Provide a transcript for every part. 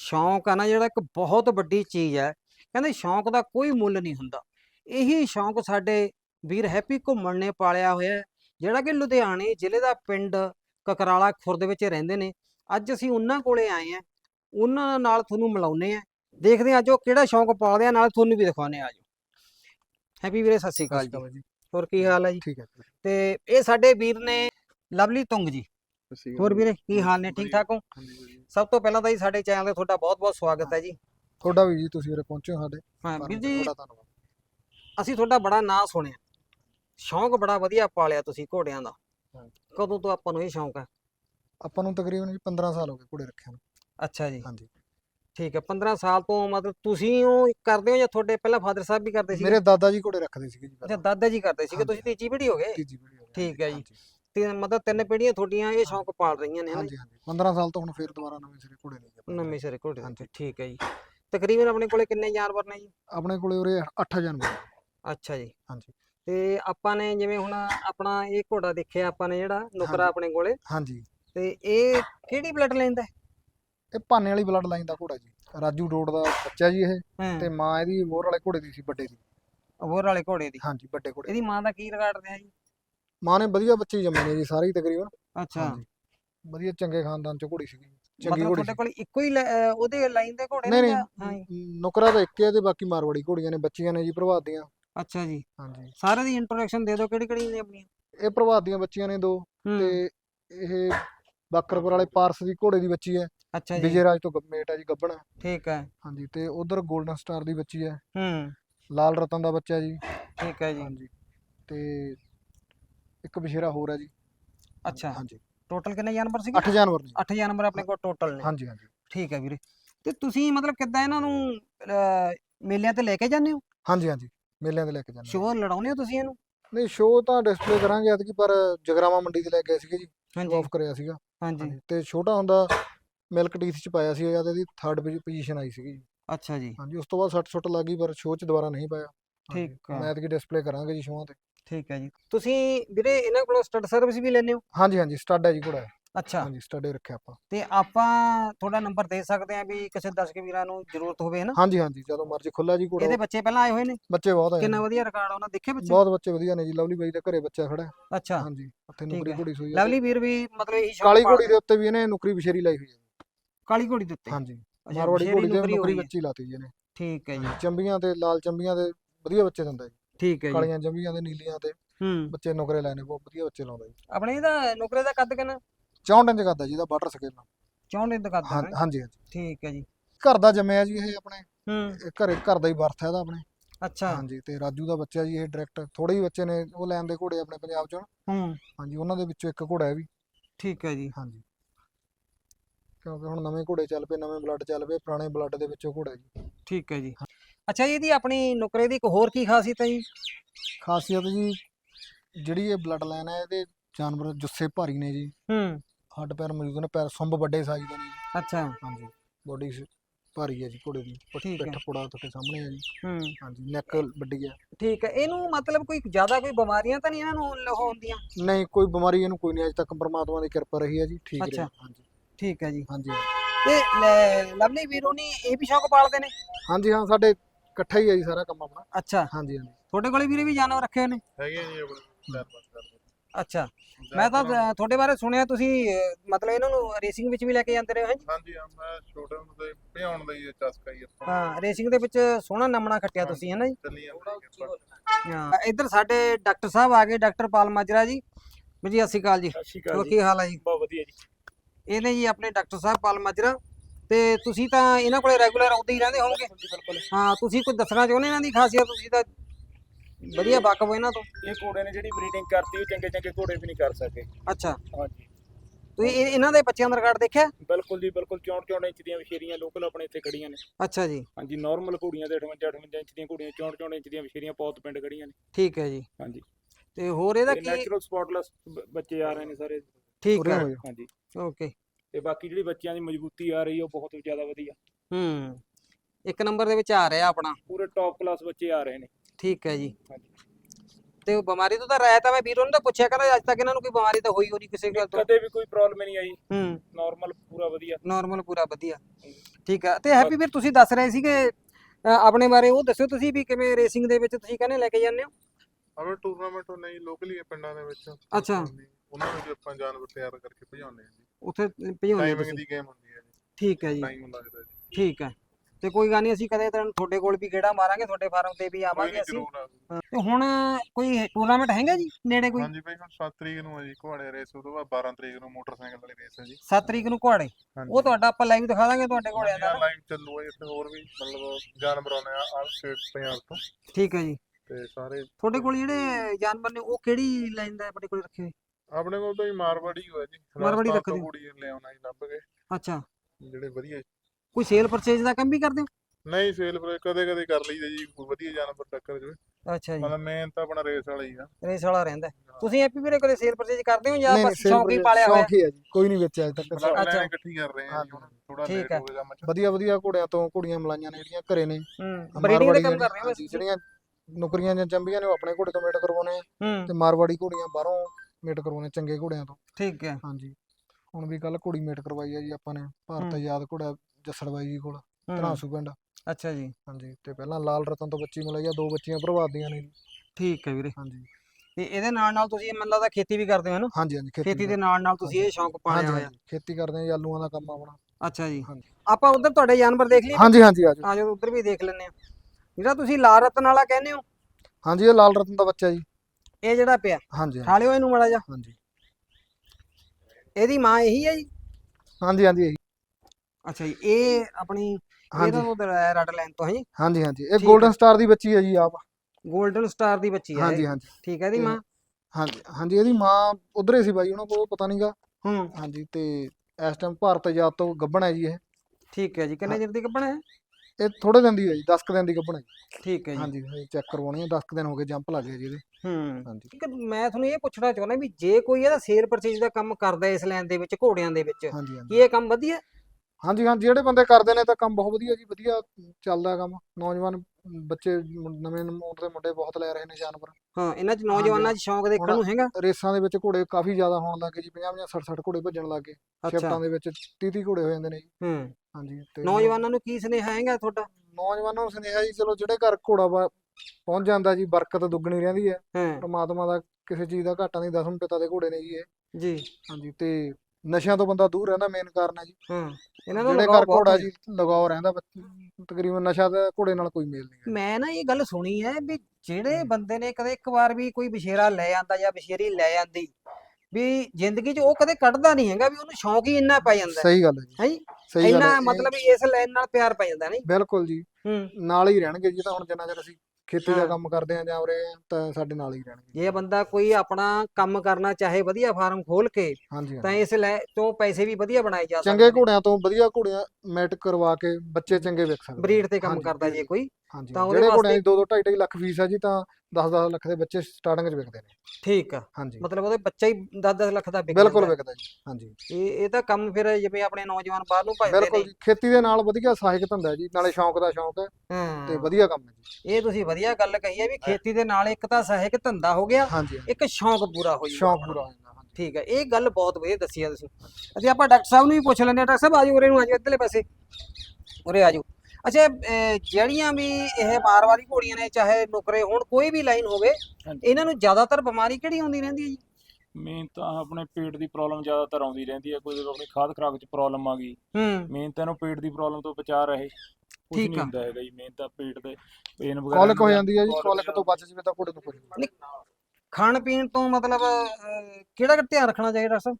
ਸ਼ੌਂਕ ਆ ਨਾ ਜਿਹੜਾ ਇੱਕ ਬਹੁਤ ਵੱਡੀ ਚੀਜ਼ ਹੈ। ਕਹਿੰਦੇ ਸ਼ੌਂਕ ਦਾ ਕੋਈ ਮੁੱਲ ਨਹੀਂ ਹੁੰਦਾ। ਇਹੀ ਸ਼ੌਂਕ ਸਾਡੇ ਵੀਰ ਹੈਪੀ ਘੁੰਮਣ ਨੇ ਪਾਲਿਆ ਹੋਇਆ ਜਿਹੜਾ ਕਿ ਲੁਧਿਆਣੇ ਜ਼ਿਲ੍ਹੇ ਦਾ ਪਿੰਡ ਕਕਰਾਲਾ ਖੁਰਦ ਵਿੱਚ ਰਹਿੰਦੇ ਨੇ। ਅੱਜ ਅਸੀਂ ਉਹਨਾਂ ਕੋਲੇ ਆਏ ਆ ਉਹਨਾਂ ਨਾਲ ਤੁਹਾਨੂੰ ਮਿਲਾਉਨੇ ਆ ਦੇਖਦੇ ਅੱਜ ਉਹ ਕਿਹੜਾ ਸ਼ੌਂਕ ਪਾਲਦੇ ਆ ਨਾਲ ਤੁਹਾਨੂੰ ਵੀ ਦਿਖਾਉਨੇ ਆ ਆਜੋ ਹੈਪੀ ਵੀਰੇ ਸਤਿ ਸ਼੍ਰੀ ਅਕਾਲ ਜੀ। ਜੀ। ਹੋਰ ਕੀ ਹਾਲ ਹੈ ਜੀ? ਠੀਕ ਹੈ। ਜੀ, ਤੇ ਇਹ ਸਾਡੇ ਵੀਰ ਨੇ ਲਵਲੀ ਤੁੰਗ ਜੀ। ਹੋਰ। ਵੀਰੇ ਕੀ ਹਾਲ ਨੇ? ਠੀਕ। ਠਾਕ ਹੋ। ਸਭ ਤੋਂ ਪਹਿਲਾਂ ਤਾਂ ਜੀ ਸਾਡੇ ਚੈਨਲ ਤੇ ਤੁਹਾਡਾ ਬਹੁਤ-ਬਹੁਤ ਸਵਾਗਤ ਹੈ ਜੀ। ਤੁਹਾਡਾ ਵੀ ਜੀ ਤੁਸੀਂ ਉਰੇ ਪਹੁੰਚੇ ਹੋ ਸਾਡੇ। ਹਾਂ ਵੀਰ ਜੀ। ਅਸੀਂ ਤੁਹਾਡਾ ਬੜਾ ਨਾਂ ਸੁਣਿਆ। ਸ਼ੌਂਕ ਬੜਾ ਵਧੀਆ ਪਾਲਿਆ ਤੁਸੀਂ ਘੋੜਿਆਂ ਦਾ। ਕਦੋਂ ਤੋਂ ਆਪਾਂ ਨੂੰ ਇਹ ਸ਼ੌਂਕ ਹੈ? ਆਪਾਂ ਨੂੰ ਤਕਰੀਬਨ ਜੀ 15 ਸਾਲ ਹੋ ਗਏ ਘੋੜੇ ਰੱਖਿਆ ਨੂੰ। ਅੱਛਾ ਜੀ। ਹਾਂਜੀ। ਠੀਕ ਹੈ 15 ਸਾਲ ਤੋਂ ਮਤਲਬ ਤੁਸੀਂ ਉਹ ਕਰਦੇ ਹੋ ਜਾਂ ਤੁਹਾਡੇ ਪਹਿਲਾਂ ਫਾਦਰ ਸਾਹਿਬ ਵੀ ਕਰਦੇ ਸੀ ਮੇਰੇ ਦਾਦਾ ਜੀ ਘੋੜੇ ਰੱਖਦੇ ਸੀਗੇ ਜੀ ਅੱਛਾ ਦਾਦਾ ਜੀ ਕਰਦੇ ਸੀਗੇ ਤੁਸੀਂ ਤੀਜੀ ਪੀੜ੍ਹੀ ਹੋ ਗਏ? ਤੀਜੀ ਪੀੜ੍ਹੀ ਹੋ ਗਈ ਠੀਕ ਹੈ ਜੀ। ਹਾਂਜੀ, ਤੇ ਮਤਲਬ ਤਿੰਨ ਪੀੜ੍ਹੀਆਂ ਤੁਹਾਡੀਆਂ ਇਹ ਸ਼ੌਂਕ ਪਾਲ ਰਹੀਆਂ ਨੇ ਹਨਾ ਹਾਂਜੀ ਹਾਂਜੀ। 15 ਸਾਲ ਤੋਂ ਹੁਣ ਫੇਰ ਦੁਬਾਰਾ ਨਵੇਂ ਸਿਰੇ ਘੋੜੇ ਨਹੀਂ ਗਏ ਨਵੇਂ ਸਿਰੇ ਘੋੜੇ ਹਾਂਜੀ। ਦੇ ਠੀਕ ਹੈ ਜੀ। ਤਕਰੀਬਨ ਆਪਣੇ ਕੋਲੇ ਕਿੰਨੇ ਜਾਨਵਰ ਨੇ ਜੀ? ਆਪਣੇ ਕੋਲੇ ਉਰੇ 8 ਜਾਨਵਰ ਅੱਛਾ ਜੀ। ਹਾਂਜੀ। ਤੇ ਆਪਾਂ ਨੇ ਜਿਵੇਂ ਹੁਣ ਆਪਣਾ ਇਹ ਘੋੜਾ ਦੇਖਿਆ ਆਪਾਂ ਨੇ ਜਿਹੜਾ ਨੁਕਰਾ ਹਾਂਜੀ। ਆਪਣੇ ਕੋਲੇ? ਹਾਂਜੀ। ਤੇ ਇਹ ਕਿਹੜੀ ਬਲੱਡ ਲੈਂਦਾ ਇਹ ਭਾਨੇ ਵਾਲੀ ਬਲੱਡ ਲਾਈਨ ਦਾ ਘੋੜਾ ਜੀ। ਰਾਜੂ ਰੋਡ ਦਾ ਬੱਚਾ ਜੀ ਇਹ ਹੈ। ਤੇ ਮਾਂ ਇਹਦੀ ਮੋਹਰ ਵਾਲੇ ਘੋੜੇ ਦੀ ਸੀ ਵੱਡੇ ਦੀ। ਹੋਰ ਵਾਲੇ ਘੋੜੇ ਦੀ? ਹਾਂਜੀ ਵੱਡੇ ਘੋੜੇ ਇਹਦੀ ਮਾਂ ਦਾ ਕੀ ਰਿਕਾਰਡ ਰਿਹਾ ਜੀ? ਮਾਂ ਨੇ ਵਧੀਆ ਬੱਚੇ ਜੰਮੇ ਨੇ ਜੀ ਸਾਰੇ ਤਕਰੀਬਨ। ਅੱਛਾ। ਹਾਂਜੀ। ਵਧੀਆ ਚੰਗੇ ਖਾਨਦਾਨ ਚ ਘੋੜੀ ਸੀਗੀ। ਚੰਗੀ ਮਤਲਬ ਘੋੜੀ ਤੁਹਾਡੇ ਕੋਲ ਇੱਕੋ ਹੀ ਲੈ- ਅਹ ਉਹਦੇ ਲਾਈਨ ਦੇ ਘੋੜੇ ਨਹੀਂ ਨੇ ਨਹੀਂ ਜਾਂ- ਹਾਂ ਜੀ। ਨ- ਨੁਕਰਾ ਤਾਂ ਇੱਕ ਹੈ ਤੇ ਬਾਕੀ ਮਾਰਵਾੜੀ ਘੋੜੀਆਂ ਨੇ ਬੱਚੀਆਂ ਨੇ ਜੀ ਪ੍ਰਭਾਤ ਦੀਆਂ। ਅੱਛਾ ਜੀ। ਹਾਂਜੀ। ਸਾਰੇ ਦੀ ਇੰਟਰੋਡਕਸ਼ਨ ਦੇ ਦਿਓ ਕਿਹੜੀ ਕਿਹੜੀ ਨੇ ਆਪਣੀਆਂ? ਇਹ ਪ੍ਰਭਾਤ ਦੀਆਂ ਬੱਚੀਆਂ ਨੇ ਦੋ ਹੂੰ। ਤੇ ਇਹ ਬਾਕਰਪੁਰ ਵਾਲੇ ਪਾਰਸ ਦੀ ਘੋੜੇ ਦੀ ਬੱਚੀ ਹੈ। ਅੱਛਾ ਜੀ। ਵਿਜੇ ਰਾਜ ਤੋਂ ਮੇਟ ਹੈ ਜੀ ਗੱਬਣ। ਠੀਕ ਹੈ। ਹਾਂਜੀ ਤੇ ਉਧਰ 골ਡਨ ਸਟਾਰ ਦੀ ਬੱਚੀ ਹੈ। ਹੂੰ। ਲਾਲ ਰਤਨ ਦਾ ਬੱਚਾ ਜੀ। ਠੀਕ ਹੈ ਜੀ। ਹਾਂਜੀ। ਤੇ ਇੱਕ ਬਸ਼ੇਰਾ ਹੋਰ ਹੈ ਜੀ। ਅੱਛਾ। ਹਾਂਜੀ। ਟੋਟਲ ਕਿੰਨੇ ਜਾਨਵਰ ਸੀਗੇ? 8 ਜਾਨਵਰ ਨੇ। 8 ਜਾਨਵਰ ਆਪਣੇ ਕੋਲ ਟੋਟਲ ਨੇ। ਹਾਂਜੀ ਹਾਂਜੀ। ਠੀਕ ਹੈ ਵੀਰੇ। ਤੇ ਤੁਸੀਂ ਮਤਲਬ ਕਿੱਦਾਂ ਇਹਨਾਂ ਨੂੰ ਅਹ, ਮੇਲਿਆਂ ਤੇ ਲੈ ਕੇ ਜਾਂਦੇ ਹੋ? ਹਾਂਜੀ ਹਾਂਜੀ। ਮੇਲਿਆਂ ਤੇ ਲੈ ਕੇ ਜਾਂਦੇ ਸ਼ੋਅ ਲੜਾਉਂਦੇ ਹੋ ਤੁਸੀਂ ਇਹਨੂੰ? ਨਹੀਂ ਸ਼ੋਅ ਤਾਂ ਡਿਸਪਲੇ ਕਰਾਂਗੇ ਐਤਕੀ ਪਰ ਜਗਰਾਵਾ ਮੰਡੀ ਤੇ ਲੈ ਗਏ ਸੀਗੇ ਜੀ। ਆਫ ਕਰਿਆ ਸੀਗਾ। ਹਾਂਜੀ। ਹਾਂਜੀ। ਤੇ ਛੋਟਾ ਹੁੰਦਾ ਮਿਲਕ ਟੀਥ ਚ ਪਾਇਆ ਸੀ ਜਦ ਇਹਦੀ ਥਰਡ ਪੋਜੀਸ਼ਨ ਆਈ ਸੀਗੀ ਜੀ। ਅੱਛਾ ਜੀ। ਹਾਂਜੀ ਉਸ ਤੋਂ ਬਾਅਦ ਸੱਟ ਸੁੱਟ ਲੱਗ ਪਰ ਸ਼ੋਅ ਚ ਦੁਬਾਰਾ ਨਹੀਂ ਪਾਇਆ। ਹਾਂਜੀ, ਠੀਕ ਆ। ਮੈਂ ਐਤਕੀ ਡਿਸਪਲੇ ਕਰਾਂਗੇ ਜੀ ਸ਼ੋਆਂ ਤੇ। ਠੀਕ ਹੈ ਜੀ। ਤੁਸੀਂ ਵੀਰੇ ਇਹਨਾਂ ਕੋਲੋਂ ਸਟੱਡ ਸਰਵਿਸ ਵੀ ਲੈਂਦੇ ਹੋ? ਹਾਂਜੀ ਹਾਂਜੀ ਸਟੱਡ ਹੈ ਜੀ ਘੋੜਾ ਅੱਛਾ। ਹਾਂਜੀ ਸਟੱਡ ਹੀ ਰੱਖਿਆ ਆਪਾਂ। ਤੇ ਆਪਾਂ ਤੁਹਾਡਾ ਨੰਬਰ ਦੇ ਸਕਦੇ ਹਾਂ ਵੀ ਕਿਸੇ ਦਰਸ਼ਕ ਵੀਰਾਂ ਨੂੰ ਜ਼ਰੂਰਤ ਹੋਵੇ ਨਾ ਹਾਂਜੀ ਹਾਂਜੀ ਜਦੋਂ ਮਰਜ਼ੀ ਖੁੱਲਾ ਜੀ ਘੋੜਾ ਇਹਦੇ ਬੱਚੇ ਪਹਿਲਾਂ ਆਏ ਹੋਏ ਨੇ? ਬੱਚੇ ਬਹੁਤ ਆਏ ਕਿੰਨਾ। ਵਧੀਆ ਰਿਕਾਰਡ ਉਹਨਾਂ ਦੇਖੇ ਬੱਚੇ? ਬਹੁਤ ਬੱਚੇ ਵਧੀਆ ਨੇ ਜੀ ਲਵਲੀ ਬਾਈ ਦੇ ਘਰੇ ਬੱਚਾ ਖੜਾ। ਅੱਛਾ। ਹਾਂਜੀ ਉੱਥੇ ਨੁਕਰੀ। ਘੋੜੀ ਸੂਈ ਹੈ ਲਵਲੀ ਵੀਰ ਵੀ ਮਤਲਬ ਇਹੀ ਸ਼ੌਕ ਕਾਲੀ ਘੋੜੀ ਦੇ ਉੱਤੇ ਵੀ ਇਹਨੇ ਨੁਕਰੀ ਬਸ਼ੇਰੀ ਲਾਈ ਹੋਈ ਹੈ। ਕਾਲੀ ਘੋੜੀ ਦੇ ਉੱਤੇ? ਹਾਂਜੀ। ਮਾਰਵਾੜੀ ਘੋੜੀ ਦੇ ਨੁਕਰੀ ਹੈ। ਬੱਚੀ ਲਾਤੀ ਜੀ ਇਹਨੇ। ਠੀਕ ਹੈ ਜੀ। ਚੰਬੀਆਂ ਤੇ ਲਾਲ ਚੰਬੀਆਂ ਦੇ ਵਧੀਆ ਬੱਚੇ ਦਿੰਦਾ ਜੀ। ਠੀਕ ਹੈ ਜੀ। ਕਾਲੀਆਂ ਚੰਬੀਆਂ ਦੇ ਨੀਲੀਆਂ ਤੇ ਹੂੰ। ਬੱਚੇ ਨੁਕਰੇ ਨੇ ਬਹੁਤ ਵਧੀਆ ਬੱਚੇ ਲਾਉਂਦਾ ਜੀ। ਆਪਣੇ ਇਹਦਾ ਨੁਕਰੇ ਦਾ ਕੱਦ ਕਿੰਨਾ? 64 ਇੰਚ ਕਰਦਾ ਜੀ ਇਹਦਾ ਬਾਟਰ ਸਕੇਲ ਨਾਲ। 64 ਇੰਚ ਦਾ ਕੱਦ ਹਾਂ- ਹੈ ਹਾਂਜੀ ਹਾਂਜੀ। ਠੀਕ ਹੈ ਜੀ। ਘਰ ਦਾ ਜੰਮਿਆ ਜੀ ਇਹ ਆਪਣੇ। ਹੂੰ। ਇਹ ਘਰੇ ਘਰ ਦਾ ਹੀ ਬਰਥ ਹੈ ਇਹਦਾ ਆਪਣੇ। ਅੱਛਾ। ਹਾਂਜੀ ਤੇ ਰਾਜੂ ਦਾ ਬੱਚਾ ਜੀ ਇਹ ਡਾਇਰੈਕਟ ਥੋੜੇ ਹੀ ਬੱਚੇ ਨੇ ਉਹ ਲੈਣ ਦੇ ਘੋੜੇ ਆਪਣੇ ਪੰਜਾਬ ਚੋਂ। ਹੂੰ। ਹਾਂਜੀ ਉਹਨਾਂ ਦੇ ਵਿੱਚੋਂ ਇੱਕ ਘੋੜਾ ਹੈ ਵੀ। ਠੀਕ ਹੈ ਜੀ। ਹਾਂਜੀ। ਕਿਉਂਕਿ ਹੁਣ ਨਵੇਂ ਘੋੜੇ ਚੱਲ ਪਏ ਨਵੇਂ ਬਲੱਡ ਚੱਲ ਪਏ ਪੁਰਾਣੇ ਬਲੱਡ ਦੇ ਵਿੱਚੋਂ ਘੋੜਾ ਜੀ। ਠੀਕ ਹੈ ਜੀ। ਅੱਛਾ ਇਹਦੀ ਆਪਣੀ ਨੁਕਰੇ ਦੀ ਇੱਕ ਹੋਰ ਕੀ ਖਾਸੀਅਤ ਹੈ ਜੀ? ਖਾਸੀਅਤ ਜੀ ਜਿਹੜੀ ਇਹ ਬਲੱਡ ਲਾਈਨ ਹੈ ਇਹਦੇ ਜਾਨਵਰ ਜੁੱਸੇ ਭਾਰੀ ਨੇ ਜੀ। ਹੂੰ। ਹੱਡ ਪੈਰ ਮੌਜੂਦ ਨੇ ਪੈਰ ਸੁੰਬ ਵੱਡੇ ਸਾਈਜ਼ ਦੇ ਨੇ ਜੀ। ਅੱਛਾ। ਹਾਂਜੀ ਬੋਡੀ ਭਾਰੀ ਹੈ ਜੀ ਘੋੜੇ ਦੀ। ਠੀਕ ਹੈ। ਪਿੱਠ ਪੋੜਾ ਤੁਹਾਡੇ ਸਾਹਮਣੇ ਹੈ ਜੀ। ਹੂੰ। ਹਾਂਜੀ ਨੈਕ ਵੱਡੀ ਹੈ। ਠੀਕ ਹੈ ਇਹਨੂੰ ਮਤਲਬ ਕੋਈ ਜ਼ਿਆਦਾ ਕੋਈ ਬਿਮਾਰੀਆਂ ਤਾਂ ਨਹੀਂ ਇਹਨਾਂ ਨੂੰ ਲ- ਹੁੰਦੀਆਂ? ਨਹੀਂ ਕੋਈ ਬਿਮਾਰੀ ਇਹਨੂੰ ਕੋਈ ਨਹੀਂ ਅਜੇ ਤੱਕ ਪਰਮਾਤਮਾ ਦੀ ਕਿਰਪਾ ਰਹੀ ਹੈ ਜੀ ਠੀਕ ਅੱਛਾ। ਰਹੀ ਹਾਂਜੀ। ਠੀਕ ਹੈ ਜੀ। ਹਾਂਜੀ। ਤੇ ਲੈ- ਲਵਲੀ ਵੀਰੋ ਨੇ ਇਹ ਵੀ ਸ਼ੌਕ ਪਾਲਦੇ ਨੇ? ਹਾਂਜੀ ਹਾਂ ਸਾਡੇ ਇਕੱਠਾ ਹੀ ਹੈ ਜੀ ਸਾਰਾ ਕੰਮ ਆਪਣਾ। ਅੱਛਾ। ਹਾਂਜੀ ਹਾਂਜੀ। ਤੁਹਾਡੇ ਕੋਲੇ ਵੀਰੇ ਵੀ ਜਾਨਵਰ ਰੱਖੇ ਹੋਏ ਨੇ? ਹੈਗੇ ਆ ਜੀ ਆਪਣੇ ਚਾਰ ਪੰਜ ਕਰਦੇ ਅੱਛਾ ਮੈਂ ਤਾਂ ਅ, ਤੁਹਾਡੇ ਬਾਰੇ ਸੁਣਿਆ ਤੁਸੀਂ ਅ, ਮਤਲਬ ਇਹਨਾਂ ਨੂੰ ਰੇਸਿੰਗ ਵਿੱਚ ਵੀ ਲੈ ਕੇ ਜਾਂਦੇ ਰਹੇ ਹੋ ਹੈਂ ਜੀ? ਹਾਂਜੀ ਹਾਂ ਮੈਂ ਛੋਟੇ ਹੁੰਦੇ ਭਿਆਉਣ ਲਈ ਇਹ ਚਸਕਾ ਹੀ ਇੱਥੋਂ। ਹਾਂ ਰੇਸਿੰਗ ਦੇ ਵਿੱਚ ਸੋਹਣਾ ਨਮਣਾ ਖੱਟਿਆ ਤੁਸੀਂ ਹੈ ਨਾ ਜੀ? ਚੱਲੀ ਜਾਂਦੀ ਹਾਂ ਇੱਧਰ ਸਾਡੇ ਡਾਕਟਰ ਸਾਹਿਬ ਆ ਗਏ ਡਾਕਟਰ ਪਾਲ ਮਾਜਰਾ ਜੀ। ਜੀ ਸਤਿ ਸ਼੍ਰੀ ਅਕਾਲ ਜੀ। ਸਤਿ ਸ਼੍ਰੀ ਹੋਰ ਜੀ। ਕੀ ਹਾਲ ਹੈ ਜੀ? ਬਹੁਤ ਵਧੀਆ ਜੀ। ਇਹ ਨੇ ਜੀ ਆਪਣੇ ਡਾਕਟਰ ਸਾਹਿਬ ਪਾਲ ਮਾਜਰਾ। ਤੇ ਤੁਸੀਂ ਤਾਂ ਇਹਨਾਂ ਕੋਲੇ ਰੈਗੂਲਰ ਆਉਂਦੇ ਹੀ ਰਹਿੰਦੇ ਹੋਵੋਗੇ ਬਿਲਕੁਲ। ਹਾਂ ਤੁਸੀਂ ਕੁਝ ਦੱਸਣਾ ਚਾਹੁੰਦੇ ਇਹਨਾਂ ਦੀ ਖਾਸੀਅਤ? ਤੁਸੀਂ ਤਾਂ ਵਧੀਆ ਵਾਕਫ ਹੋ ਇਹਨਾਂ ਤੋਂ। ਇਹ ਘੋੜੇ ਨੇ ਜਿਹੜੀ ਬਰੀਡਿੰਗ ਕਰਤੀ ਉਹ ਚੰਗੇ ਚੰਗੇ ਘੋੜੇ ਵੀ ਨਹੀਂ ਕਰ ਸਕੇ। ਅੱਛਾ। ਹਾਂਜੀ। ਤੁਸੀਂ ਇਹ- ਇਹਨਾਂ ਦੇ ਬੱਚਿਆਂ ਦਾ ਰਿਕਾਰਡ ਦੇਖਿਆ? ਬਿਲਕੁਲ ਜੀ ਬਿਲਕੁਲ। 64 64 ਇੰਚ ਦੀਆਂ ਵਿਸ਼ੇਰੀਆਂ ਲੋਕਲ ਆਪਣੇ ਇੱਥੇ ਖੜੀਆਂ ਨੇ। ਅੱਛਾ ਜੀ। ਹਾਂਜੀ ਨਾਰਮਲ ਘੋੜੀਆਂ ਦੇ 58 58 ਇੰਚ ਦੀਆਂ ਘੋੜੀਆਂ 64 64 ਇੰਚ ਦੀਆਂ ਵਿਸ਼ੇਰੀਆਂ ਬਹੁਤ ਪਿੰਡ ਖੜੀਆਂ ਨੇ। ਠੀਕ ਹੈ ਜੀ। ਹਾਂਜੀ। ਤੇ ਹੋਰ ਇਹਦਾ ਇਹ ਕੀ ਨੈਚੁਰਲ ਸਪੌਟਲੈਸ ਬੱਚੇ ਆ ਰਹੇ ਨੇ ਸਾਰੇ। ਠੀਕ ਹੈ। ਹਾਂਜੀ। ਓਕੇ। ਤੇ ਬਾਕੀ ਜਿਹੜੀ ਬੱਚਿਆਂ ਦੀ ਮਜ਼ਬੂਤੀ ਆ ਰਹੀ ਉਹ ਬਹੁਤ ਜ਼ਿਆਦਾ ਵਧੀਆ। ਹੂੰ ਇੱਕ ਨੰਬਰ ਦੇ ਵਿੱਚ ਆ ਰਿਹਾ ਆਪਣਾ। ਪੂਰੇ ਟੌਪ ਕਲਾਸ ਬੱਚੇ ਆ ਰਹੇ ਨੇ। ਠੀਕ ਹੈ ਜੀ। ਹਾਂਜੀ। ਤੇ ਉਹ ਬਿਮਾਰੀ ਤੋਂ ਤਾਂ ਰਹਿਤ ਆ ਮੈਂ ਵੀਰੋਂ ਨੂੰ ਤਾਂ ਪੁੱਛਿਆ ਕਹਿੰਦਾ ਅੱਜ ਤੱਕ ਇਹਨਾਂ ਨੂੰ ਕੋਈ ਬਿਮਾਰੀ ਤਾਂ ਹੋਈ ਹੋਣੀ ਕਿਸੇ ਗੱਲ ਤੋਂ? ਕਦੇ ਵੀ ਕੋਈ ਪ੍ਰੋਬਲਮ ਨਹੀਂ ਆਈ। ਹੂੰ। ਨਾਰਮਲ ਪੂਰਾ ਵਧੀਆ। ਨਾਰਮਲ ਪੂਰਾ ਵਧੀਆ। ਠੀਕ ਆ। ਤੇ ਹੈਪੀ ਵੀਰ ਤੁਸੀਂ ਦੱਸ ਰਹੇ ਸੀਗੇ ਅ, ਆਪਣੇ ਬਾਰੇ ਉਹ ਦੱਸਿਓ ਤੁਸੀਂ ਵੀ ਕਿਵੇਂ ਰੇਸਿੰਗ ਦੇ ਵਿੱਚ ਤੁਸੀਂ ਕਹਿੰਦੇ ਲੈ ਕੇ ਜਾਂਦੇ ਹੋ? ਆਪਣੇ ਟੂਰਨਾਮੈਂਟ ਨਹੀਂ ਲੋਕਲੀ ਪਿੰਡਾਂ ਦੇ ਵਿੱਚ। ਅੱਛਾ। ਉਹਨਾਂ ਨੂੰ ਵੀ ਆਪਾਂ ਜਾਨਵਰ ਤਿਆਰ ਕਰਕੇ ਭਜਾਉਂਦੇ ਹਾਂ ਜੀ। ਉੱਥੇ ਭਜਾਉਂਦੇ ਹੋ ਟਾਈਮਿੰਗ ਤੁਸੀਂ? ਦੀ ਗੇਮ ਹੁੰਦੀ ਹੈ ਜੀ। ਠੀਕ ਹੈ ਜੀ। ਟਾਈਮ ਲੱਗਦਾ ਜੀ। ਠੀਕ ਹੈ। ਤੇ ਕੋਈ ਗੱਲ ਨਹੀਂ ਅਸੀਂ ਕਦੇ ਤਾਂ ਤੁਹਾਡੇ ਕੋਲ ਵੀ ਗੇੜਾ ਮਾਰਾਂਗੇ ਤੁਹਾਡੇ ਫਾਰਮ ਤੇ ਵੀ ਕੋਈ ਆਵਾਂਗੇ ਨਹੀਂ ਅਸੀਂ। ਜ਼ਰੂਰ ਆ। ਜੀ। ਹਾਂ, ਤੇ ਹੁਣ ਕੋਈ ਟੂਰਨਾਮੈਂਟ ਹੈਗਾ ਜੀ ਨੇੜੇ ਕੋਈ? ਹਾਂਜੀ ਭਾਈ ਹੁਣ 7 ਤਰੀਕ ਨੂੰ ਹੈ ਜੀ ਘੋੜੇ ਰੇਸ ਉਹ ਤੋਂ ਬਾਅਦ 12 ਤਰੀਕ ਨੂੰ ਮੋਟਰਸਾਈਕਲ ਵਾਲੀ ਰੇਸ ਹੈ ਜੀ। 7 ਤਰੀਕ ਨੂੰ ਘੋੜੇ? ਹਾਂਜੀ। ਉਹ ਤੁਹਾਡਾ ਆਪਾਂ ਲਾਈਵ ਦਿਖਾ ਦਾਂਗੇ ਤੁਹਾਡੇ ਘੋੜਿਆਂ ਦਾ। ਨਾ। ਲਾਈਵ ਚੱਲੂਗਾ ਜੀ ਇੱਥੇ ਹੋਰ ਵੀ ਮਤਲਬ ਜਾਨਵਰ ਆਉਂਦੇ ਆ ਆਲ ਸਟੇਟ ਪੰਜਾਬ ਤੋਂ। ਠੀਕ ਹੈ ਜੀ। ਤੇ ਸਾਰੇ ਤੁਹਾਡੇ ਕੋਲ ਜਿਹੜੇ ਜਾਨਵਰ ਨੇ ਉਹ ਕਿਹੜੀ ਲਾਈਨ ਦਾ ਆਪਣੇ ਕੋਲ ਰੱਖੇ ਹੋਏ? ਆਪਣੇ ਕੋਲ ਤਾਂ ਹੀ ਮਾਰਵਾੜੀ ਹੋਇਆ ਜੀ ਮਾਰਵਾੜੀ ਰੱਖਦੇ ਹੋ? ਕੁੜੀ ਲਿਆਉਣਾ ਜੀ ਲੱਭ ਕੇ। ਅੱਛਾ। ਜਿਹੜੇ ਵਧੀਆ ਕੋਈ ਸੇਲ ਪਰਚੇਜ ਦਾ ਕੰਮ ਵੀ ਕਰਦੇ ਹੋ? ਨਹੀਂ ਸੇਲ ਕਦੇ ਕਦੇ ਕਰ ਲਈਦਾ ਜੀ ਕੋਈ ਵਧੀਆ ਜਾਨਵਰ ਟੱਕਰ ਜਵੇ। ਅੱਛਾ ਜੀ। ਮਤਲਬ ਮੇਨ ਤਾਂ ਆਪਣਾ ਰੇਸ ਵਾਲਾ ਹੀ ਆ। ਰੇਸ ਵਾਲਾ ਰਹਿੰਦਾ ਹੈ। ਤੁਸੀਂ ਹੈਪੀ ਵੀਰੇ ਕਦੇ ਸੇਲ ਪਰਚੇਜ ਕਰਦੇ ਹੋ ਜਾਂ ਨਹੀਂ ਨਹੀਂ ਬਸ ਸ਼ੌਂਕ ਹੀ ਪਾਲਿਆ ਹੋਇਆ? ਸ਼ੌਂਕ ਹੀ ਹੈ ਜੀ ਕੋਈ ਨਹੀਂ ਵੇਚਿਆ ਅਜੇ ਤੱਕ। ਮਤਲਬ ਅੱਛਾ। ਲੈਣ ਇਕੱਠੀ ਕਰ ਰਹੇ ਆ ਜੀ ਹੁਣ ਥੋੜਾ ਠੀਕ ਲੇਟ ਹੈ। ਗਿਆ ਵਧੀਆ ਵਧੀਆ ਘੋੜਿਆਂ ਤੋਂ ਘੋੜੀਆਂ ਮਲਾਈਆਂ ਨੇ ਜਿਹੜੀਆਂ ਘਰੇ ਨੇ। ਹੂੰ ਬਰੀਡਿੰਗ ਦਾ ਮਾਰਵਾੜੀ ਕੰਮ ਕਰ ਰਹੇ ਹੋ ਜਿਹੜੀਆਂ ਨੌਕਰੀਆਂ ਜਾਂ ਚੰਬੀਆਂ ਨੇ ਉਹ ਆਪਣੇ ਘੋੜੇ ਤੋਂ ਮੇਟ ਕਰਵਾਉਣੇ ਆ। ਹੂੰ। ਤੇ ਮਾਰਵਾੜੀ ਘੋੜੀਆਂ ਬਾਹਰੋਂ ਮੇਟ ਕਰਵਾਉਣੇ ਚੰਗੇ ਘੋੜਿਆਂ ਤੋਂ। ਠੀਕ ਹੈ। ਹਾਂਜੀ। ਹੁਣ ਵੀ ਕੱਲ ਘੋੜੀ ਮੇਟ ਕਰਵਾਈ ਆ ਜੀ ਆਪਾਂ ਨੇ ਭਾਰਤ। ਆਜ਼ਾਦ ਘੋੜਾ ਜੱਸੜ ਬਾਈ ਜੀ ਕੋਲ ਹੂੰ, ਧਨਾਸੂ ਪਿੰਡ। ਅੱਛਾ ਜੀ। ਹਾਂਜੀ ਤੇ ਪਹਿਲਾਂ ਲਾਲ ਰਤਨ ਤੋਂ ਬੱਚੀ ਮਿਲਾਈ ਆ ਦੋ ਬੱਚੀਆਂ ਪ੍ਰਭਾਤ ਦੀਆਂ ਨੇ ਠੀਕ ਹੈ ਵੀਰੇ। ਹਾਂਜੀ। ਤੇ ਇਹਦੇ ਨਾਲ ਨਾਲ ਤੁਸੀਂ ਮੈਨੂੰ ਲੱਗਦਾ ਖੇਤੀ ਵੀ ਕਰਦੇ ਹੋ ਨਾ? ਹਾਂਜੀ ਹਾਂਜੀ ਖੇਤੀ ਦੇ ਨਾਲ ਨਾਲ ਤੁਸੀਂ ਇਹ ਸ਼ੌਂਕ ਹਾਂਜੀ ਹੋਇਆ। ਹਾਂਜੀ ਖੇਤੀ ਕਰਦੇ ਆ ਆਲੂਆਂ ਦਾ ਕੰਮ ਆਪਣਾ। ਅੱਛਾ ਜੀ। ਹਾਂਜੀ। ਆਪਾਂ ਉਧਰ ਤੁਹਾਡੇ ਜਾਨਵਰ ਦੇਖ ਲਈਏ। ਹਾਂਜੀ ਹਾਂਜੀ ਆਜੋ ਆ ਜਾਓ ਉਧਰ ਵੀ ਦੇਖ ਲੈਂਦੇ ਆ। ਜਿਹੜਾ ਤੁਸੀਂ ਲਾਲ ਰਤਨ ਵਾਲਾ ਕਹਿੰਦੇ ਹੋ। ਹਾਂਜੀ ਇਹ ਲਾਲ ਰਤਨ ਦਾ ਬੱਚਾ ਜੀ। ਇਹ ਜਿਹੜਾ ਪਿਆ। ਹਾਂਜੀ। ਹਾਂਜੀ, ਠਾਲਿਓ ਇਹਨੂੰ ਮਾੜਾ ਜਿਹਾ। ਹਾਂਜੀ। ਇਹਦੀ ਮਾਂ ਇਹੀ ਹੈ ਜੀ? ਹਾਂਜੀ ਹਾਂਜੀ ਇਹੀ। ਅੱਛਾ ਜੀ ਇਹ ਆਪਣੀ ਇਹਦਾ ਉਧਰ ਰੈਡ ਲਾਈਨ ਤੋਂ ਹੈ ਜੀ? ਹਾਂਜੀ ਹਾਂਜੀ। ਇਹ। 골ਡਨ ਸਟਾਰ ਦੀ ਬੱਚੀ ਹੈ ਜੀ ਆਪ। 골ਡਨ ਸਟਾਰ ਦੀ ਬੱਚੀ ਹੈ ਹਾਂਜੀ। ਹਾਂਜੀ। ਠੀਕ ਹੈ ਇਹਦੀ ਮਾਂ? ਹਾਂਜੀ ਹਾਂਜੀ ਇਹਦੀ ਮਾਂ ਉਧਰ ਸੀ ਬਾਈ ਉਹਨਾਂ ਕੋਲ ਪਤਾ ਨਹੀਂਗਾ ਹੂੰ। ਹਾਂਜੀ ਤੇ ਇਸ ਟਾਈਮ ਭਾਰਤ ਆਜ਼ਾਦ ਤੋਂ ਗੱਭਣ ਹੈ ਜੀ ਇਹ। ਠੀਕ ਹੈ ਜੀ ਕਿੰਨੇ ਚਿਰ ਦੀ ਕੱਪਣਾ ਹੈ? ਇਹ ਥੋੜੇ ਦਿਨ ਦੀ ਹੈ ਜੀ 10 ਕੁ ਦਿਨ ਦੀ ਗੱਭਣ ਹੈ ਜੀ। ਠੀਕ ਹੈ ਜੀ। ਹਾਂਜੀ ਚੈੱਕ ਕਰਵਾਉਣੀ ਹੈ 10 ਕੁ ਦਿਨ ਹੋ ਗਏ ਜੰਪ ਲੱਗ ਗਏ ਜੀ ਇਹਦੇ। ਹੂੰ। ਹਾਂਜੀ। ਠੀਕ ਹੈ ਮੈਂ ਤੁਹਾਨੂੰ ਇਹ ਪੁੱਛਣਾ ਚਾਹੁੰਦਾ ਵੀ ਜੇ ਕੋਈ ਇਹਦਾ ਸੇਲ ਪਰਚੇਜ ਦਾ ਕੰਮ ਕਰਦਾ ਇਸ ਲਾਈਨ ਦੇ ਵਿੱਚ ਘੋੜਿਆਂ ਦੇ ਵਿੱਚ ਹਾਂਜੀ ਕੀ ਹਾਂਜੀ ਇਹ ਕੰਮ ਵਧੀਆ? ਹਾਂਜੀ ਹਾਂਜੀ ਜਿਹੜੇ ਬੰਦੇ ਕਰਦੇ ਨੇ ਤਾਂ ਕੰਮ ਬਹੁਤ ਵਧੀਆ ਜੀ ਵਧੀਆ ਚੱਲਦਾ ਕੰਮ। ਨੌਜਵਾਨ ਬੱਚੇ ਮੁੰ- ਨਵੇਂ ਮੋੜ ਦੇ ਮੁੰਡੇ ਬਹੁਤ ਲੈ ਰਹੇ ਨੇ ਜਾਨਵਰ। ਹਾਂ ਇਹਨਾਂ ਚ ਨੌਜਵਾਨਾਂ 'ਚ ਸ਼ੌਂਕ ਦੇਖਣ ਨੂੰ ਹੈਗਾ? ਰੇਸਾਂ ਦੇ ਵਿੱਚ ਘੋੜੇ ਕਾਫੀ ਜ਼ਿਆਦਾ ਹੋਣ ਲੱਗੇ ਜੀ 50 50 60 60 ਘੋੜੇ ਭੱਜਣ ਲੱਗੇ ਅੱਛਾ। ਸ਼ਿਫਟਾਂ ਦੇ ਵਿੱਚ 30 30 ਘੋੜੇ ਹੋ ਜਾਂਦੇ ਨੇ ਜੀ। ਹੂੰ। ਹਾਂਜੀ ਤੇ ਨੌਜਵਾਨਾਂ ਨੂੰ ਕੀ ਸੁਨੇਹਾ ਹੈਗਾ ਤੁਹਾਡਾ? ਨੌਜਵਾਨਾਂ ਨੂੰ ਸੁਨੇਹਾ ਜੀ ਚਲੋ ਜਿਹੜੇ ਘਰ ਘੋੜਾ ਵਾ- ਪਹੁੰਚ ਜਾਂਦਾ ਜੀ ਬਰਕਤ ਦੁੱਗਣੀ ਰਹਿੰਦੀ ਹੈ। ਹਾਂ। ਪਰਮਾਤਮਾ ਦਾ ਕਿਸੇ ਚੀਜ਼ ਦਾ ਘਾਟਾ ਨਹੀਂ ਦਸਮ ਪਿਤਾ ਦੇ ਘੋੜੇ ਨੇ ਜੀ ਇਹ। ਜੀ। ਹਾਂਜੀ ਤੇ ਨਸ਼ਿਆਂ ਤੋਂ ਬੰਦਾ ਦੂਰ ਰਹਿੰਦਾ ਮੇਨ ਕਾਰਨ ਹੈ ਜੀ। ਹਾਂ। ਇਹਨਾਂ ਦਾ ਜਿਹੜੇ ਲਗਾਓ ਘਰ ਬਹੁਤ ਘੋੜਾ ਹੈ। ਜੀ ਲਗਾਓ ਰਹਿੰਦਾ ਬੱਚ- ਤਕਰੀਬਨ ਨਸ਼ਾ ਦਾ ਘੋੜੇ ਨਾਲ ਕੋਈ ਮੇਲ ਨਹੀਂ ਹੈ ਮੈਂ ਨਾ ਇਹ ਗੱਲ ਸੁਣੀ ਹੈ ਵੀ ਜਿਹੜੇ ਬੰਦੇ ਨੇ ਕਦੇ ਇੱਕ ਵਾਰ ਵੀ ਕੋਈ ਬਸ਼ੇਰਾ ਲੈ ਆਂਦਾ ਜਾਂ ਬਸ਼ੇਰੀ ਲੈ ਆਂਦੀ ਵੀ ਜ਼ਿੰਦਗੀ 'ਚ ਉਹ ਕਦੇ ਕੱਢਦਾ ਨਹੀਂ ਹੈਗਾ ਵੀ ਉਹਨੂੰ ਸ਼ੌਂਕ ਹੀ ਇੰਨਾ ਪੈ ਜਾਂਦਾ। ਸਹੀ ਗੱਲ ਹੈ ਜੀ। ਹੈ? ਸਹੀ ਗੱਲ ਇੰਨਾ ਹੈ। ਮਤਲਬ ਇਸ ਲਾਈਨ ਨਾਲ ਪਿਆਰ ਪੈ ਜਾਂਦਾ ਨਹੀਂ? ਬਿਲਕੁਲ ਜੀ। ਹੂੰ। ਨਾਲ ਹੀ ਰਹਿਣਗੇ ਜੀ ਤਾਂ ਹੁਣ ਜਿੰਨਾ ਚਿਰ ਅਸੀਂ ਖੇਤੀ ਦਾ ਹਾਂ। ਕੰਮ ਕਰਦੇ ਆਂ ਜਾਂ ਉਰੇ ਆਂ, ਤਾਂ ਸਾਡੇ ਨਾਲ ਹੀ ਰਹਿਣਗੇ। ਜੇ ਬੰਦਾ ਕੋਈ ਆਪਣਾ ਕੰਮ ਕਰਨਾ ਚਾਹੇ ਵਧੀਆ ਫਾਰਮ ਖੋਲ ਕੇ ਹਾਂਜੀ ਤਾਂ ਹਾਂਜੀ। ਇਸ ਲੈ ਤੋਂ ਪੈਸੇ ਵੀ ਵਧੀਆ ਬਣਾਏ ਜਾ ਸਕਦੇ ਚੰਗੇ। ਘੋੜਿਆਂ ਤੋਂ ਵਧੀਆ ਘੋੜਿਆਂ ਮੈਟ ਕਰਵਾ ਕੇ ਬੱਚੇ ਚੰਗੇ ਵਿਕ ਸਕਦੇ ਬਰੀਡ ਤੇ ਕੰਮ ਹਾਂਜੀ, ਕਰਦਾ ਜੇ ਕੋਈ। ਹਾਂਜੀ ਤਾਂ ਉਹਦੇ ਜਿਹੜੇ ਘੋੜਿਆਂ ਦੀ ਵਾਸਤੇ- 2 2 2.5 ਲੱਖ ਫੀਸ ਹੈ ਜੀ ਤਾਂ 10 10 ਲੱਖ ਦੇ ਬੱਚੇ ਸਟਾਰਟਿੰਗ 'ਚ ਵਿਕਦੇ ਨੇ। ਠੀਕ ਆ। ਹਾਂਜੀ। ਮਤਲਬ ਉਹਦੇ ਬੱਚਾ ਹੀ 10-10 ਲੱਖ ਦਾ ਵਿਕ ਬਿਲਕੁਲ। ਵਿਕਦਾ ਜੀ ਹਾਂਜੀ। ਇਹ ਇਹ ਤਾਂ ਕੰਮ ਫਿਰ ਜਿਵੇਂ ਆਪਣੇ ਨੌਜਵਾਨ ਬਾਹਰ ਨੂੰ ਭਜਦੇ ਬਿਲਕੁਲ ਨੇ। ਜੀ ਖੇਤੀ ਦੇ ਨਾਲ ਵਧੀਆ ਸਹਾਇਕ ਧੰਦਾ ਹੈ ਜੀ ਨਾਲੇ ਸ਼ੌਂਕ ਦਾ ਸ਼ੌਂਕ ਹੈ ਤੇ ਹਾਂ। ਵਧੀਆ ਕੰਮ ਹੈ ਜੀ। ਇਹ ਤੁਸੀਂ ਵਧੀਆ ਗੱਲ ਕਹੀ ਹੈ ਵੀ ਖੇਤੀ ਦੇ ਨਾਲ ਇੱਕ ਤਾਂ ਸਹਾਇਕ ਧੰਦਾ ਹੋ ਗਿਆ ਹਾਂਜੀ ਇੱਕ ਸ਼ੌਂਕ ਪੂਰਾ ਹੋ ਜਾਊਗਾ ਸ਼ੌਂਕ। ਪੂਰਾ ਹੋ ਜਾਂਦਾ ਹਾਂਜੀ। ਠੀਕ ਹੈ ਇਹ ਗੱਲ ਬਹੁਤ ਵਧੀਆ ਦੱਸੀ ਆ ਤੁਸੀਂ। ਅਸੀਂ ਆਪਾਂ ਡਾਕਟਰ ਸਾਹਿਬ ਨੂੰ ਵੀ ਪੁੱਛ ਲੈਂਦੇ ਆ ਡਾਕਟਰ ਸਾਹਿਬ ਆਜੋ ਉਰੇ ਨੂੰ ਆਜੋ ਇੱਧਰਲੇ ਪਾਸੇ। ਉਰੇ ਆਜੋ ਅੱਛਾ ਅਹ, ਜਿਹੜੀਆਂ ਵੀ ਇਹ ਮਾਰਵਾੜੀ ਘੋੜੀਆਂ ਨੇ ਚਾਹੇ ਨੁਕਰੇ ਹੋਣ ਕੋਈ ਵੀ ਲਾਈਨ ਹੋਵੇ ਹਾਂਜੀ। ਇਹਨਾਂ ਨੂੰ ਜ਼ਿਆਦਾਤਰ ਬਿਮਾਰੀ ਕਿਹੜੀ ਹੁੰਦੀ ਰਹਿੰਦੀ ਹੈ ਜੀ ਮੇਨ ਤਾਂ ਆਪਣੇ ਪੇਟ ਦੀ ਪ੍ਰੋਬਲਮ ਜ਼ਿਆਦਾਤਰ ਆਉਂਦੀ ਰਹਿੰਦੀ ਹੈ ਕੋਈ ਆਪਣੀ ਖਾਦ ਖਰਾਕ ਚ ਪ੍ਰੋਬਲਮ ਆ ਗਈ ਹੂੰ ਮੇਨ ਤਾਂ ਇਹਨੂੰ ਪੇਟ ਦੀ ਪ੍ਰੋਬਲਮ ਤੋਂ ਬਚਾ ਰਹੇ ਕੁਝ ਠੀਕ ਨਹੀਂ ਆ। ਹੁੰਦਾ ਹੈਗਾ ਜੀ ਮੇਨ ਤਾਂ ਪੇਟ ਦੇ ਪੇਨ ਵਗੈਰਾ ਕੌਲਕ ਹੋ ਜਾਂਦੀ ਹੈ ਜੀ ਕੌਲਕ ਤੋਂ ਬਚ ਜਵੇ ਤਾਂ ਘੋੜੇ ਨੂੰ ਕੋਈ ਖਾਣ ਪੀਣ ਤੋਂ ਮਤਲਬ ਅਹ, ਕਿਹੜਾ ਧਿਆਨ ਰੱਖਣਾ ਚਾਹੀਦਾ ਡਾਕਟਰ ਸਾਹਿਬ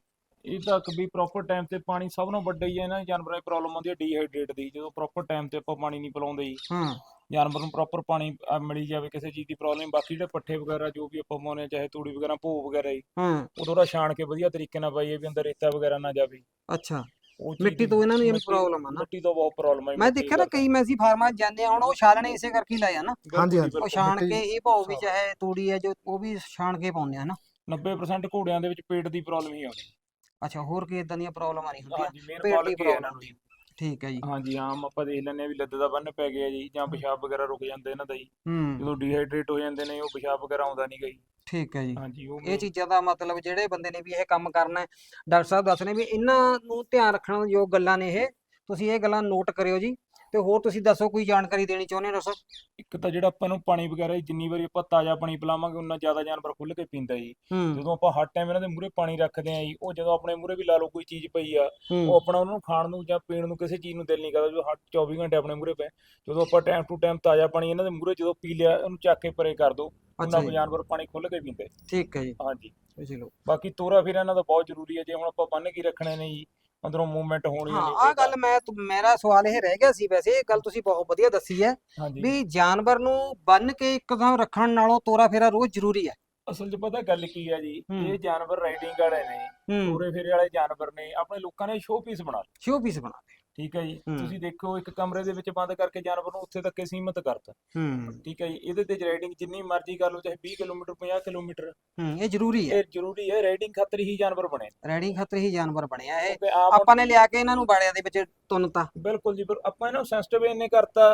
ਇਹ ਤੱਕ ਵੀ ਪ੍ਰੋਪਰ ਟਾਈਮ ਤੇ ਪਾਣੀ ਸਭ ਨੂੰ ਵੱਡਾ ਹੀ ਹੈ ਇਹਨਾਂ ਜਾਨਵਰਾਂ ਦੀ ਪ੍ਰੋਬਲਮ ਆਉਂਦੀ ਹੈ ਡੀਹਾਈਡਰੇਟ ਦੀ ਜਦੋਂ ਪ੍ਰੋਪਰ ਟਾਈਮ ਤੇ ਆਪਾਂ ਪਾਣੀ ਨਹੀਂ ਪਿਲਾਉਂਦੇ ਜੀ। ਹਾਂ। ਜਾਨਵਰ ਨੂੰ ਪ੍ਰੋਪਰ ਪਾਣੀ ਅਹ, ਮਿਲੀ ਜਾਵੇ ਕਿਸੇ ਚੀਜ਼ ਦੀ ਪ੍ਰੋਬਲਮ ਬਾਕੀ ਜਿਹੜੇ ਪੱਠੇ ਵਗੈਰਾ ਜੋ ਵੀ ਆਪਾਂ ਪਾਉਂਦੇ ਹਾਂ ਚਾਹੇ ਤੂੜੀ ਵਗੈਰਾ ਭੋ ਵਗੈਰਾ ਜੀ ਹਾਂ। ਉਹ ਥੋੜਾ ਛਾਣ ਕੇ ਵਧੀਆ ਤਰੀਕੇ ਨਾਲ ਪਾਈਏ ਵੀ ਅੰਦਰ ਰੇਤਾ ਵਗੈਰਾ ਨਾ ਜਾਵੇ। ਅੱਛਾ। ਉਹ ਚੀਜ਼ ਮਿੱਟੀ ਦੀ- ਤੋਂ ਇਹਨਾਂ ਨੂੰ ਇਹ ਮਿੱਟੀ- ਪ੍ਰੋਬਲਮ ਆ ਨਾ। ਮਿੱਟੀ ਤੋਂ ਬਹੁਤ ਪ੍ਰੋਬਲਮ ਹੈ ਮੈਂ ਦੇਖਿਆ ਨਾ ਕਈ ਮੈਸੀ ਫਾਰਮਾਂ 'ਚ ਜਾਂਦੇ ਆ ਹੁਣ ਉਹ ਛਾਲਣੇ ਇਸੇ ਕਰਕੇ ਹੀ ਲਾਏ ਆ ਨਾ। ਹਾਂਜੀ, ਹਾਂਜੀ। ਉਹ ਛਾਣ ਮਿੱਟੀ- ਕੇ ਹੀ ਭਾਉ ਵੀ ਚਾਹੇ ਤੂੜੀ ਹੈ ਜੋ ਉਹ ਵੀ ਛਾਣ ਕੇ ਪਾਉਂਦੇ ਆ ਨਾ। 90% ਘੋੜਿਆਂ ਦੇ ਵਿੱਚ ਪੇਟ ਦੀ ਪ੍ਰੋਬਲਮ ਹੀ ਆਉਂਦੀ ਅੱਛਾ ਹੋਰ ਕੀ ਇਦਾਂ ਦੀਆਂ ਪ੍ਰੋਬਲਮਾਂ ਨਹੀਂ ਹੁੰਦੀਆਂ? ਮੇਨ ਪੇਟ ਦੀ ਹੀ ਨੂੰ ਜੀ। ਠੀਕ ਹੈ ਜੀ। ਹਾਂਜੀ ਆਮ ਆਪਾਂ ਦੇਖ ਲੈਂਦੇ ਆ ਵੀ ਲੱਤ ਦਾ ਬੰਨ ਪੈ ਗਿਆ ਜੀ ਜਾਂ ਪਿਸ਼ਾਬ ਵਗੈਰਾ ਰੁਕ ਜਾਂਦੇ ਇਹਨਾਂ ਦਾ ਜੀ। ਹੂੰ। ਜਦੋਂ ਡੀਹਾਈਡਰੇਟ ਹੋ ਜਾਂਦੇ ਨੇ ਉਹ ਪਿਸ਼ਾਬ ਵਗੈਰਾ ਆਉਂਦਾ ਨਹੀਂ ਗਈ ਠੀਕ ਹੈ ਜੀ। ਹਾਂਜੀ ਉਹ ਇਹ ਚੀਜ਼ਾਂ ਦਾ ਮਤਲਬ ਜਿਹੜੇ ਬੰਦੇ ਨੇ ਵੀ ਇਹ ਕੰਮ ਕਰਨਾ ਹੈ ਡਾਕਟਰ ਸਾਹਿਬ ਦੱਸ ਰਹੇ ਵੀ ਇਹਨਾਂ ਨੂੰ ਧਿਆਨ ਰੱਖਣ ਯੋਗ ਗੱਲਾਂ ਨੇ ਇਹ। ਤੁਸੀਂ ਇਹ ਗੱਲਾਂ ਨੋਟ ਕਰਿਓ ਜੀ। ਤੇ ਹੋਰ ਤੁਸੀਂ ਦੱਸੋ ਕੋਈ ਜਾਣਕਾਰੀ ਦੇਣੀ ਚਾਹੁੰਦੇ ਹੋ ਸਾਹਿਬ? ਇੱਕ ਤਾਂ ਜਿਹੜਾ ਆਪਾਂ ਨੂੰ ਪਾਣੀ ਵਗੈਰਾ ਜੀ, ਜਿੰਨੀ ਵਾਰੀ ਆਪਾਂ ਤਾਜ਼ਾ ਪਾਣੀ ਪਿਲਾਵਾਂਗੇ ਉਨਾ ਜ਼ਿਆਦਾ ਜਾਨਵਰ ਖੁੱਲ ਕੇ ਪੀਂਦਾ ਜੀ। ਹੂੰ। ਜਦੋਂ ਆਪਾਂ ਹਰ ਟਾਈਮ ਇਹਨਾਂ ਦੇ ਮੂਹਰੇ ਪਾਣੀ ਰੱਖਦੇ ਆਂ ਜੀ ਉਹ ਜਦੋਂ ਆਪਣੇ ਮੂਹਰੇ ਵੀ ਲਾ ਲਓ ਕੋਈ ਚੀਜ਼ ਪਈ ਆ ਉਹ ਹੂੰ ਆਪਣਾ ਉਹਨੂੰ ਖਾਣ ਨੂੰ ਜਾਂ ਪੀਣ ਨੂੰ ਕਿਸੇ ਚੀਜ਼ ਨੂੰ ਦਿਲ ਨਹੀਂ ਕਰਦਾ ਜਦੋਂ ਹਰ 24 ਘੰਟੇ ਆਪਣੇ ਮੂਹਰੇ ਪਏ ਜਦੋਂ ਆਪਾਂ ਟਾਈਮ ਟੂ ਟਾਈਮ ਤਾਜ਼ਾ ਪਾਣੀ ਇਹਨਾਂ ਦੇ ਮੂਹਰੇ ਜਦੋਂ ਪੀ ਲਿਆ ਉਹਨੂੰ ਚੱਕ ਕੇ ਪਰੇ ਕਰ ਦਿਓ ਅੱਛਾ ਉਹਨਾਂ ਜੀ। ਜਾਨਵਰ ਪਾਣੀ ਖੁੱਲ ਕੇ ਪੀਂਦੇ। ਠੀਕ ਹੈ ਜੀ। ਹਾਂਜੀ। ਚਲੋ। ਬਾਕੀ ਤੋਰਾ ਫਿਰ ਇਹਨਾਂ ਦਾ ਬਹੁਤ ਜ਼ਰੂਰੀ ਹੈ ਜੇ ਹੁਣ ਆਪਾਂ ਬੰਨ ਕੇ ਰੱਖਣੇ ਨੇ ਜੀ ਅੰਦਰੋਂ ਮੂਵਮੈਂਟ ਹੋਣੀ ਹਾਂ ਆਹ ਗੱਲ ਮੈਂ ਤੁ- ਮੇਰਾ ਸਵਾਲ ਇਹ ਰਹਿ ਗਿਆ ਸੀ ਵੈਸੇ ਇਹ ਗੱਲ ਤੁਸੀਂ ਬਹੁਤ ਵਧੀਆ ਦੱਸੀ ਹੈ ਹਾਂਜੀ। ਵੀ ਜਾਨਵਰ ਨੂੰ ਬੰਨ ਕੇ ਇੱਕਦਮ ਰੱਖਣ ਨਾਲੋਂ ਤੋਰਾ ਫੇਰਾ ਰੋਜ਼ ਜ਼ਰੂਰੀ ਹੈ। ਅਸਲ 'ਚ ਪਤਾ ਗੱਲ ਕੀ ਹੈ ਜੀ? ਹੂੰ। ਇਹ ਜਾਨਵਰ ਰਾਈਡਿੰਗ ਵਾਲੇ ਨੇ ਹੂੰ। ਤੋਰੇ ਫੇਰੇ ਵਾਲੇ ਜਾਨਵਰ ਨੇ ਆਪਣੇ ਲੋਕਾਂ ਨੇ ਸ਼ੋਅ ਪੀਸ ਬਣਾ ਲਏ। ਸ਼ੋ ਪੀਸ ਬਣਾ ਠੀਕ ਹੈ ਜੀ। ਤੁਸੀਂ ਦੇਖੋ ਇੱਕ ਕਮਰੇ ਦੇ ਵਿੱਚ ਬੰਦ ਕਰਕੇ ਜਾਨਵਰ ਨੂੰ ਉੱਥੇ ਤੱਕ ਸੀਮਤ ਕਰਤਾ। ਹੂੰ। ਠੀਕ ਹੈ ਜੀ? ਇਹਦੇ ਤੇ ਰਾਈਡਿੰਗ ਜਿੰਨੀ ਮਰਜ਼ੀ ਕਰ ਲਓ ਚਾਹੇ 20 ਕਿਲੋਮੀਟਰ 50 ਕਿਲੋਮੀਟਰ। ਹੂੰ ਇਹ ਜ਼ਰੂਰੀ ਹੈ। ਇਹ ਜ਼ਰੂਰੀ ਹੈ ਰਾਈਡਿੰਗ ਖਾਤਰ ਹੀ ਜਾਨਵਰ ਬਣੇ। ਰੈਡਿੰਗ ਖਾਤਰ ਹੀ ਜਾਨਵਰ ਬਣਿਆ ਇਹ। ਆਪਾਂ ਨੇ ਲਿਆ ਕੇ ਇਹਨਾਂ ਨੂੰ ਬਾੜਿਆਂ ਦੇ ਵਿੱਚ ਤੁੰਨਤਾ ਬਿਲਕੁਲ ਜੀ ਬਿਲਕੁਲ। ਆਪਾਂ ਇਹਨਾਂ ਨੂੰ ਸੈਂਸਿਟਿਵ ਇੰਨੇ ਕਰਤਾ।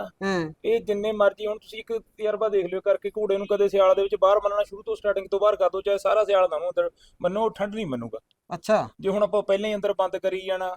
ਇਹ ਜਿੰਨੇ ਮਰਜ਼ੀ ਹੁਣ ਤੁਸੀਂ ਇੱਕ ਤਜਰਬਾ ਦੇਖ ਲਿਓ ਕਰਕੇ ਘੋੜੇ ਨੂੰ ਕਦੇ ਸਿਆਲ ਦੇ ਵਿੱਚ ਬਾਹਰ ਮੰਨਣਾ ਸ਼ੁਰੂ ਤੋਂ ਸਟਾਰਟਿੰਗ ਤੋਂ ਬਾਹਰ ਕਰ ਦਿਓ ਚਾਹੇ ਸਾਰਾ ਸਿਆਲ ਦਾ ਅੰਦਰ ਮੰਨੋ ਠੰਡ ਨਹੀਂ ਮੰਨੂਗਾ। ਅੱਛਾ। ਜੇ ਹੁਣ ਆਪਾਂ ਪਹਿਲਾਂ ਹੀ ਅੰਦਰ ਬੰਦ ਕਰੀ ਜਾਣਾ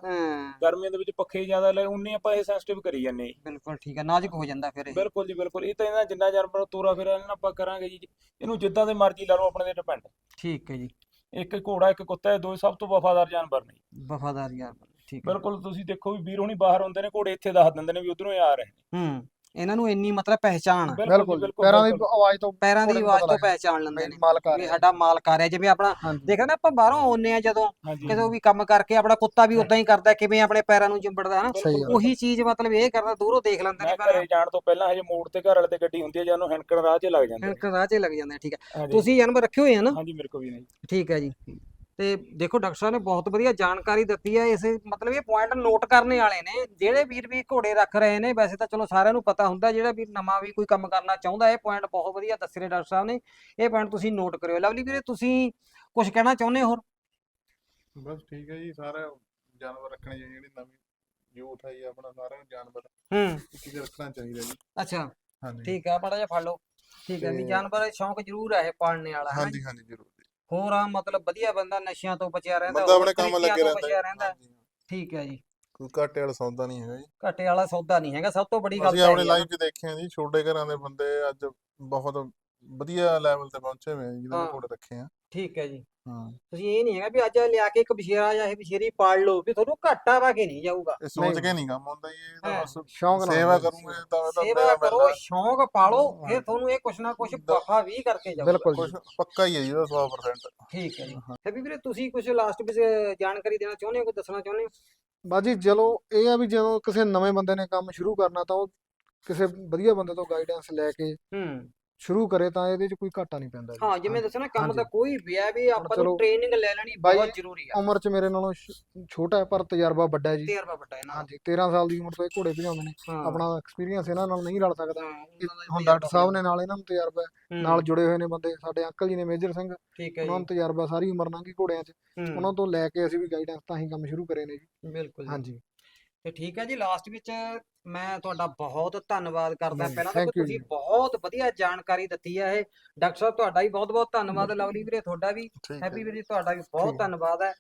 ਗਰਮੀਆਂ ਦੇ ਵਿੱਚ ਪੱਖੇ ਜ਼ਿਆਦਾ ਲੈ ਉਨੇ ਆਪਾਂ ਇਹ ਸੈਂਸਿਟਿਵ ਕਰੀ ਜਾਂਦੇ ਜੀ। ਬਿਲਕੁਲ ਠੀਕ ਹੈ ਨਾਜ਼ੁਕ ਹੋ ਜਾਂਦਾ ਫਿਰ ਇਹ। ਬਿਲਕੁਲ ਜੀ ਬਿਲਕੁਲ। ਇਹ ਤਾਂ ਇਹਨਾਂ ਜਿੰਨਾ ਜਾਨਵਰ ਤੋਰਾ ਫੇਰਾ ਇਹਨਾਂ ਆਪਾਂ ਕਰਾਂਗੇ ਜੀ। ਇਹਨੂੰ ਜਿੱਦਾਂ ਦੇ ਮਰਜ਼ੀ ਲਾ ਲਓ ਆਪਣੇ ਤੇ ਡਿਪੈਂਡ ਠੀਕ ਹੈ ਜੀ। ਇੱਕ ਘੋੜਾ ਇੱਕ ਕੁੱਤਾ ਇਹ ਦੋ ਸਭ ਤੋਂ ਵਫਾਦਾਰ ਜਾਨਵਰ ਨੇ। ਵਫਾਦਾਰ ਯਾਰ ਠੀਕ ਹੈ। ਬਿਲਕੁਲ ਤੁਸੀਂ ਦੇਖੋ ਵੀ ਵੀਰ ਹੁਣੀ ਬਾਹਰ ਹੁੰਦੇ ਨੇ ਘੋੜੇ ਇੱਥੇ ਦੱਸ ਦਿੰਦੇ ਨੇ ਵੀ ਉਧਰੋਂ ਆ ਰਹੇ ਨੇ। ਹੂੰ। ਇਹਨਾਂ ਨੂੰ ਇੰਨੀ ਮਤਲਬ ਪਹਿਚਾਣ ਆ। ਬਿਲਕੁਲ ਜੀ, ਪੈਰਾਂ ਦੀ। ਆਵਾਜ਼ ਤੋਂ ਪੈਰਾਂ ਦੀ ਆਵਾਜ਼ ਤੋਂ ਪਹਿਚਾਣ ਲੈਂਦੇ ਨੇ ਮਾਲਕ ਆ ਵੀ ਰਿਹਾ। ਸਾਡਾ ਮਾਲਕ ਆ ਰਿਹਾ। ਜਿਵੇਂ ਆਪਣਾ ਹਾਂਜੀ। ਦੇਖਦੇ ਨਾ ਆਪਾਂ ਬਾਹਰੋਂ ਆਉਂਦੇ ਆ ਜਦੋਂ ਹਾਂਜੀ। ਕਿਤੇ ਵੀ ਕੰਮ ਕਰਕੇ ਆਪਣਾ ਕੁੱਤਾ ਵੀ ਉਦਾਂ ਹੀ ਕਰਦਾ ਕਿਵੇਂ ਆਪਣੇ ਪੈਰਾਂ ਨੂੰ ਚਿੰਬੜਦਾ ਹਨਾ? ਸਹੀ ਗੱਲ ਉਹੀ ਚੀਜ਼ ਮਤਲਬ ਇਹ ਕਰਦਾ ਦੂਰੋਂ ਦੇਖ ਲੈਂਦੇ ਨੇ ਮੈਂ ਪਰ ਜਾਣ ਤੋਂ ਪਹਿਲਾਂ ਹਜੇ ਮੋੜ ਤੇ ਘਰ ਵਾਲੇ ਤੇ ਗੱਡੀ ਹੁੰਦੀ ਹੈ ਜਾਂ ਉਹਨੂੰ ਹੈਂਕਣ ਰਾਹ 'ਚ ਲੱਗ ਜਾਂਦੇ ਨੇ। ਇੱਕ ਰਾਹ 'ਚ ਲੱਗ ਜਾਂਦੇ ਆ, ਠੀਕ ਹੈ ਹਾਂਜੀ। ਤੁਸੀਂ ਜਾਨਵਰ ਰੱਖੇ ਹੋਏ ਆ ਨਾ? ਹਾਂਜੀ ਮੇਰੇ ਕੋਲ ਵੀ ਨਹੀਂ ਠੀਕ ਹੈ ਜੀ। ਤੇ ਦੇਖੋ ਡਾਕਟਰ ਸਾਹਿਬ ਨੇ ਬਹੁਤ ਵਧੀਆ ਜਾਣਕਾਰੀ ਦਿੱਤੀ ਹੈ ਇਸ ਮਤਲਬ ਇਹ ਪੁਆਇੰਟ ਨੋਟ ਕਰਨੇ ਵਾਲੇ ਨੇ ਜਿਹੜੇ ਵੀਰ ਵੀ ਘੋੜੇ ਰੱਖ ਰਹੇ ਨੇ ਵੈਸੇ ਤਾਂ ਚਲੋ ਸਾਰਿਆਂ ਨੂੰ ਪਤਾ ਹੁੰਦਾ ਜਿਹੜਾ ਵੀਰ ਨਵਾਂ ਵੀ ਕੋਈ ਕੰਮ ਕਰਨਾ ਚਾਹੁੰਦਾ ਇਹ ਪੁਆਇੰਟ ਬਹੁਤ ਵਧੀਆ ਦੱਸ ਰਹੇ ਡਾਕਟਰ ਸਾਹਿਬ ਨੇ ਇਹ ਪੁਆਇੰਟ ਤੁਸੀਂ ਨੋਟ ਕਰਿਓ। ਲਵਲੀ ਵੀਰੇ ਤੁਸੀਂ ਕੁਝ ਕਹਿਣਾ ਚਾਹੁੰਦੇ ਹੋ ਹੋਰ? ਬਸ ਠੀਕ ਹੈ ਜੀ ਸਾਰਾ ਜਾਨਵਰ ਰੱਖਣੇ ਚਾਹੀਦੇ ਜਿਹੜੀ ਨਵੀਂ ਯੂਥ ਹੈ ਜੀ ਆਪਣਾ ਸਾਰਿਆਂ ਨੂੰ ਜਾਨਵਰ ਹੂੰ। ਚੀਜ਼ ਰੱਖਣਾ ਚਾਹੀਦਾ ਜੀ। ਅੱਛਾ। ਹਾਂਜੀ। ਠੀਕ ਆ ਮਾੜਾ ਜਿਹਾ ਫੜ ਲਓ। ਠੀਕ ਹੈ ਵੀ ਜਾਨਵਰ ਸ਼ੌਂਕ ਜ਼ਰੂਰ ਹੈ ਇਹ ਪਾਲਣੇ ਵਾਲਾ ਹਾਂਜੀ ਹਾਂਜੀ ਜ਼ਰੂਰ। ਹੋਰ ਆ ਮਤਲਬ ਵਧੀਆ ਬੰਦਾ ਨਸ਼ਿਆਂ ਤੋਂ ਬਚਿਆ ਰਹਿੰਦਾ ਬੰਦਾ ਆਪਣੇ ਕੰਮ ਲੱਗੇ ਰਹਿੰਦਾ ਠੀਕ ਹੈ ਜੀ। ਕੋਈ ਘਾਟੇ ਵਾਲਾ ਸੌਦਾ ਨਹੀਂ ਹੈਗਾ ਜੀ। ਘਾਟੇ ਵਾਲਾ ਸੌਦਾ ਨਹੀਂ ਹੈਗਾ ਸਭ ਤੋਂ ਬੜੀ ਗੱਲ ਅਸੀਂ ਤਾਂ ਆਪਣੇ। ਲਾਈਫ 'ਚ ਦੇਖਿਆ ਜੀ ਛੋਟੇ ਘਰਾਂ ਦੇ ਬੰਦੇ ਅੱਜ ਬਹੁਤ ਵਧੀਆ ਲੈਵਲ ਤੇ ਪਹੁੰਚੇ ਹੋਏ ਆ ਜੀ, ਹਾਂ। ਨੇ ਕੋਲ ਰੱਖੇ ਆ। ਠੀਕ ਹੈ ਜੀ। ਹਾਂ ਤੁਸੀਂ ਇਹ ਨਹੀਂ ਹੈਗਾ ਵੀ ਅੱਜ ਲਿਆ ਕੇ ਇੱਕ ਬਸ਼ੇਰਾ ਜਾਂ ਇਹ ਬਸ਼ੇਰੀ ਪਾਲ ਲਓ ਵੀ ਤੁਹਾਨੂੰ ਘਾਟਾ ਵਾ ਕੇ ਨਹੀਂ ਜਾਊਗਾ ਇਹ ਸੋਚ। ਕੇ ਨਹੀਂ ਕੰਮ ਹੁੰਦਾ ਜੀ ਇਹ ਤਾਂ। ਬਸ ਸ਼ੌਂਕ ਨਾਲ ਸੇਵਾ ਕਰੂੰਗੇ ਤਾਂ ਇਹਦਾ ਸੇਵਾ ਮੇਰਾ ਕਰੋ ਮਿਲਣਾ। ਸ਼ੌਂਕ ਪਾਲੋ ਫਿਰ। ਤੁਹਾਨੂੰ ਇਹ ਕੁਛ ਨਾ ਕੁਛ ਵਫਾ ਵੀ ਕਰਕੇ ਜਾਊਗਾ ਬਿਲਕੁਲ ਕੁਛ ਪੱਕਾ ਹੀ ਹੈ ਜੀ ਉਹਦਾ 100% ਠੀਕ ਹੈ ਜੀ ਹਾਂ। ਤੇ ਵੀ ਵੀਰੇ ਤੁਸੀਂ ਕੁਝ ਲਾਸਟ ਵਿੱਚ ਜਾਣਕਾਰੀ ਦੇਣਾ ਚਾਹੁੰਦੇ ਹੋ ਕੋਈ ਦੱਸਣਾ ਚਾਹੁੰਦੇ ਹੋ ਬਾਜੀ ਚਲੋ ਇਹ ਆ ਵੀ ਜਦੋਂ ਕਿਸੇ ਨਵੇਂ ਬੰਦੇ ਨੇ ਕੰਮ ਸ਼ੁਰੂ ਕਰਨਾ ਤਾਂ ਉਹ ਕਿਸੇ ਵਧੀਆ ਬੰਦੇ ਤੋਂ ਗਾਈਡੈਂਸ ਲੈ ਕੇ ਹੂੰ ਸ਼ੁਰੂ ਕਰੇ ਤਾਂ ਇਹਦੇ 'ਚ ਕੋਈ ਘਾਟਾ ਨਹੀਂ ਪੈਂਦਾ ਜੀ। ਹਾਂ ਜਿਵੇਂ ਦੱਸਿਆ ਨਾ ਕੰਮ ਹਾਂਜੀ। ਤਾਂ ਕੋਈ ਵੀ ਹੈ ਵੀ ਆਪਾਂ ਨੂੰ ਚਲੋ, ਟ੍ਰੇਨਿੰਗ ਲੈ ਲੈਣੀ ਬਾਈ ਬਹੁਤ ਜ਼ਰੂਰੀ ਆ। ਉਮਰ 'ਚ ਮੇਰੇ ਨਾਲੋਂ ਛ- ਛੋਟਾ ਹੈ ਪਰ ਤਜਰਬਾ ਵੱਡਾ ਹੈ ਜੀ। ਤਜਰਬਾ ਵੱਡਾ ਇਹਨਾਂ ਦਾ ਹਾਂਜੀ 13 ਸਾਲ ਦੀ ਉਮਰ ਤੋਂ ਇਹ ਘੋੜੇ ਭਜਾਉਂਦੇ ਨੇ। ਹਾਂ। ਆਪਣਾ ਐਕਸਪੀਰੀਅੰਸ ਇਹਨਾਂ ਨਾਲ ਨਹੀਂ ਰਲ ਸਕਦਾ। ਹਾਂ, ਇਹ ਉਹਨਾਂ ਦਾ ਹੁਣ ਡਾਕਟਰ ਸਾਹਿਬ ਨੇ ਨਾਲ ਇਹਨਾਂ ਨੂੰ ਤਜਰਬਾ ਹੈ, ਹੂੰ, ਨਾਲ ਜੁੜੇ ਹੋਏ ਨੇ ਬੰਦੇ। ਸਾਡੇ ਅੰਕਲ ਜੀ ਨੇ ਮੇਜਰ ਸਿੰਘ। ਠੀਕ ਹੈ ਉਹਨਾਂ ਜੀ। ਨੂੰ ਤਜਰਬਾ ਸਾਰੀ ਉਮਰ ਲੰਘੀ ਘੋੜਿਆਂ 'ਚ। ਹੂੰ, ਉਹਨਾਂ ਤੋਂ ਲੈ ਕੇ ਅਸੀਂ ਵੀ ਗਾਈਡੈਂਸ ਤਾਂ ਹੀ ਕੰਮ ਸ਼ੁਰੂ ਕਰੇ ਨੇ ਜੀ। ਬਿਲਕੁਲ ਜੀ। ਹਾਂਜੀ। ਤੇ ਠੀਕ ਹੈ ਜੀ ਲਾਸਟ ਵਿੱਚ ਮੈਂ ਤੁਹਾਡਾ ਬਹੁਤ ਧੰਨਵਾਦ ਕਰਦਾ। ਪਹਿਲਾਂ ਤਾਂ ਤੁਸੀਂ। ਬਹੁਤ ਵਧੀਆ ਜਾਣਕਾਰੀ ਦਿੱਤੀ ਹੈ ਇਹ। ਡਾਕਟਰ ਸਾਹਿਬ ਤੁਹਾਡਾ ਵੀ ਬਹੁਤ ਬਹੁਤ ਧੰਨਵਾਦ। ਲਵਲੀ ਵੀਰੇ ਤੁਹਾਡਾ ਵੀ ਹੈਪੀ। ਵੀਰੇ ਤੁਹਾਡਾ ਵੀ ਬਹੁਤ। ਧੰਨਵਾਦ ਹੈ।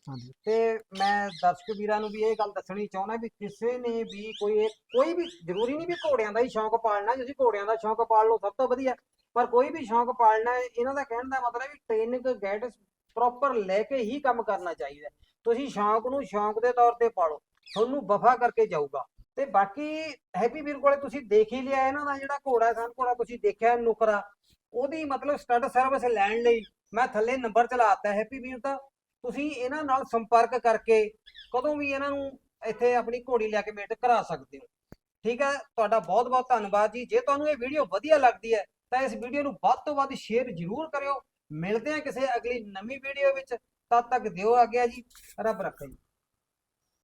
ਤੇ ਮੈਂ ਦਰਸ਼ਕ ਵੀਰਾਂ ਨੂੰ ਵੀ ਇਹ ਗੱਲ ਦੱਸਣੀ ਚਾਹੁੰਦਾ ਵੀ ਕਿਸੇ ਨੇ ਵੀ ਕੋਈ ਕੋਈ ਵੀ ਜ਼ਰੂਰੀ ਨਹੀਂ ਵੀ ਘੋੜਿਆਂ ਦਾ ਹੀ ਸ਼ੌਂਕ ਪਾਲਣਾ। ਜੇ ਤੁਸੀਂ ਘੋੜਿਆਂ ਦਾ ਸ਼ੌਂਕ ਪਾਲ ਲਓ ਸਭ ਤੋਂ ਵਧੀਆ। ਪਰ ਕੋਈ ਵੀ ਸ਼ੌਂਕ ਪਾਲਣਾ ਇਹਨਾਂ ਦਾ ਕਹਿਣ ਦਾ ਮਤਲਬ ਹੈ ਵੀ ਟ੍ਰੇਨਿੰਗ ਗਾਈਡੈਂਸ ਪ੍ਰੋਪਰ ਲੈ ਕੇ ਹੀ ਕੰਮ ਕਰਨਾ ਚਾਹੀਦਾ। ਤੁਸੀਂ ਸ਼ੌਂਕ ਨੂੰ ਸ਼ੌਂਕ ਦੇ ਤੌਰ ਤੇ ਪਾਲੋ। ਤੁਹਾਨੂੰ ਵਫਾ ਕਰਕੇ ਜਾਊਗਾ। ਤੇ ਬਾਕੀ ਹੈਪੀ ਵੀਰ ਕੋਲੇ ਤੁਸੀਂ ਦੇਖ ਹੀ ਲਿਆ ਇਹਨਾਂ ਦਾ ਜਿਹੜਾ ਘੋੜਾ ਸਨ ਘੋੜਾ ਤੁਸੀਂ ਦੇਖਿਆ ਨੁਕਰਾ, ਉਹਦੀ ਮਤਲਬ ਸਟੱਡ ਸਰਵਿਸ ਲੈਣ ਲਈ ਮੈਂ ਥੱਲੇ ਨੰਬਰ ਚਲਾਤਾ ਹੈਪੀ ਵੀਰ ਦਾ। ਤੁਸੀਂ ਇਹਨਾਂ ਨਾਲ ਸੰਪਰਕ ਕਰਕੇ ਕਦੋਂ ਵੀ ਇਹਨਾਂ ਨੂੰ ਇੱਥੇ ਆਪਣੀ ਘੋੜੀ ਲੈ ਕੇ ਮੇਟ ਕਰਾ ਸਕਦੇ ਹੋ। ਠੀਕ ਹੈ, ਤੁਹਾਡਾ ਬਹੁਤ ਬਹੁਤ ਧੰਨਵਾਦ ਜੀ। ਜੇ ਤੁਹਾਨੂੰ ਇਹ ਵੀਡੀਓ ਵਧੀਆ ਲੱਗਦੀ ਹੈ, ਤਾਂ ਇਸ ਵੀਡੀਓ ਨੂੰ ਵੱਧ ਤੋਂ ਵੱਧ ਸ਼ੇਅਰ ਜ਼ਰੂਰ ਕਰਿਓ। ਮਿਲਦੇ ਹਾਂ ਕਿਸੇ ਅਗਲੀ ਨਵੀਂ ਵੀਡੀਓ ਵਿੱਚ। ਤਦ ਤੱਕ ਦਿਓ ਆਗਿਆ ਜੀ। ਰੱਬ ਰੱਖੇ ਜੀ।